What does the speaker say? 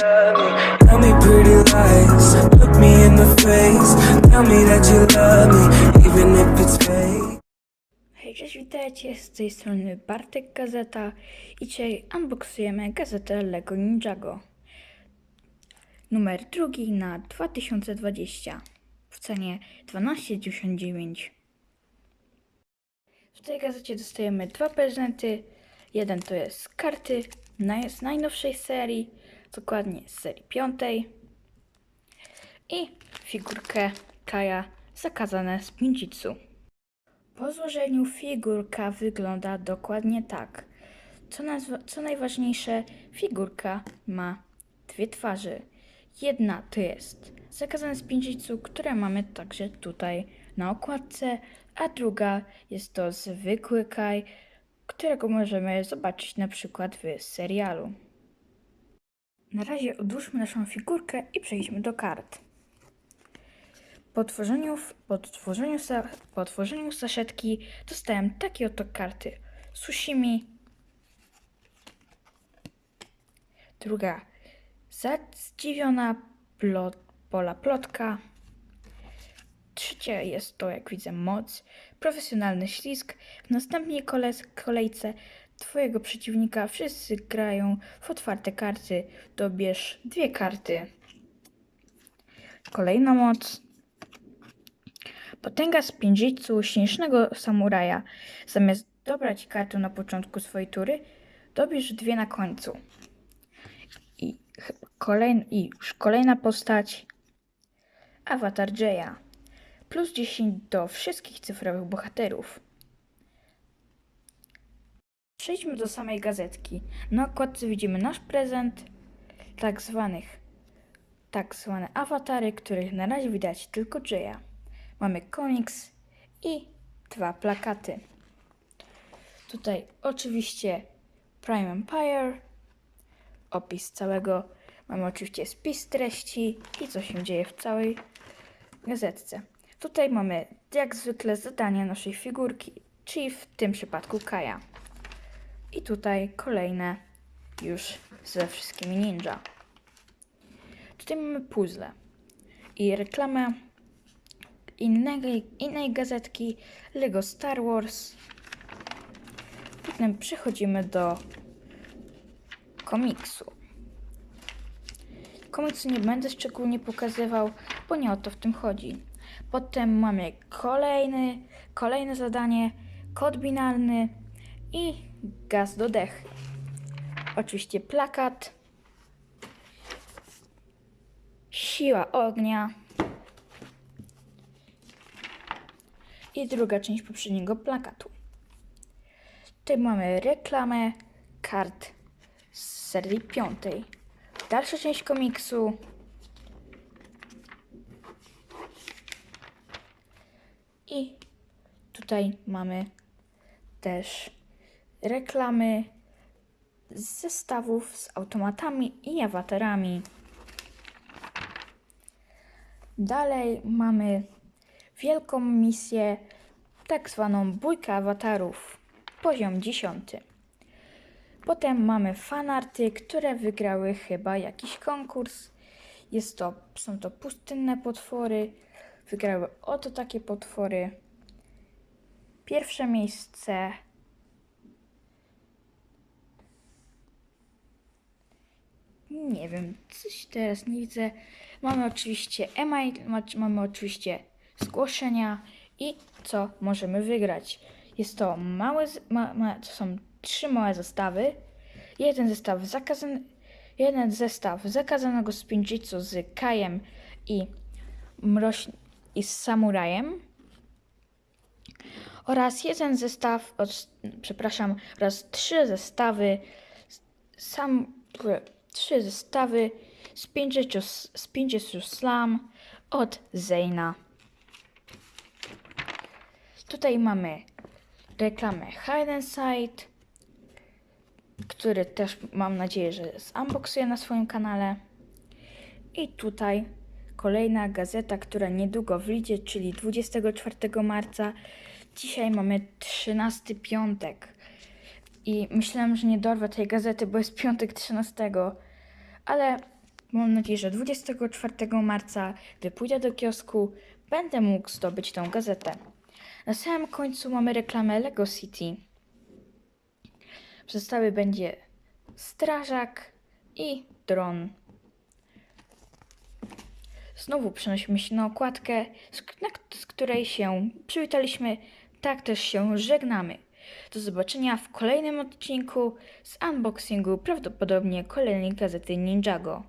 Tell me pretty lies. Look me in the face. Tell me that you love me, even if it's fake. Hej, cześć, witajcie, z tej strony Bartek Gazeta i dzisiaj unboxujemy gazetę LEGO Ninjago. Numer drugi na 2020 w cenie 12,99. W tej gazecie dostajemy dwa prezenty. Jeden to jest karty z najnowszej serii, dokładnie z serii piątej. I figurkę Kaja zakazane z Pinjitsu. Po złożeniu figurka wygląda dokładnie tak. Co, co najważniejsze, figurka ma dwie twarze. Jedna to jest zakazane z Pinjitsu, które mamy także tutaj na okładce, a druga jest to zwykły Kai, którego możemy zobaczyć na przykład w serialu. Na razie odłóżmy naszą figurkę i przejdźmy do kart. Po tworzeniu, po tworzeniu, po tworzeniu saszetki dostałem takie oto karty. Sushimi. Druga. Zdziwiona plot, pola plotka. Trzecia jest to, jak widzę, moc. Profesjonalny ślizg. W następnej kole, kolejce twojego przeciwnika wszyscy grają w otwarte karty. Dobierz dwie karty. Kolejna moc. Potęga z piędziczu śnieżnego samuraja. Zamiast dobrać kartę na początku swojej tury, dobierz dwie na końcu. I, i już kolejna postać. Avatar Jaya. Plus 10 do wszystkich cyfrowych bohaterów. Przejdźmy do samej gazetki. Na okładce widzimy nasz prezent, tak zwanych tak zwane awatary, których na razie widać tylko Jaya. Mamy komiks i dwa plakaty. Tutaj oczywiście Prime Empire, opis całego, mamy oczywiście spis treści i co się dzieje w całej gazetce. Tutaj mamy jak zwykle zadania naszej figurki, czyli w tym przypadku Kaja. I tutaj kolejne już ze wszystkimi ninja. Tutaj mamy puzzle i reklamę innego, innej gazetki Lego Star Wars. Potem przechodzimy do komiksu. Komiksu nie będę szczególnie pokazywał, bo nie o to w tym chodzi. Potem mamy kolejny, kolejne zadanie, kod binarny i gaz do dechy. Oczywiście plakat, siła ognia i druga część poprzedniego plakatu. Tutaj mamy reklamę kart z serii piątej. Dalsza część komiksu. I tutaj mamy też reklamy z zestawów z automatami i awatarami. Dalej mamy wielką misję, tak zwaną bójkę awatarów, poziom 10. Potem mamy fanarty, które wygrały chyba jakiś konkurs. Jest to, są to pustynne potwory. Wygrały oto takie potwory. Pierwsze miejsce. Nie wiem, coś teraz nie widzę. Mamy oczywiście email, ma- mamy oczywiście zgłoszenia i co możemy wygrać. Jest to małe, ma, ma, to są trzy małe zestawy. Jeden zestaw zakazany, jeden zestaw zakazanego z Pinjitsu z Kajem i, mroś, i z Samurajem. Oraz jeden zestaw, od, przepraszam, oraz trzy zestawy sam, trzy zestawy z Pinjitsu, z Pinjitsu Slam od Zeyna. Tutaj mamy reklamę Hide Sight, który też mam nadzieję, że unboxuję na swoim kanale. I tutaj kolejna gazeta, która niedługo wyjdzie, czyli 24 marca. Dzisiaj mamy 13 piątek. I myślałem, że nie dorwę tej gazety, bo jest piątek 13. Ale Mam nadzieję, że 24 marca, gdy pójdę do kiosku, będę mógł zdobyć tą gazetę. Na samym końcu mamy reklamę Lego City. Przedstawy będzie strażak i dron. Znowu przenosimy się na okładkę, z której się przywitaliśmy, tak też się żegnamy. Do zobaczenia w kolejnym odcinku z unboxingu prawdopodobnie kolejnej gazety Ninjago.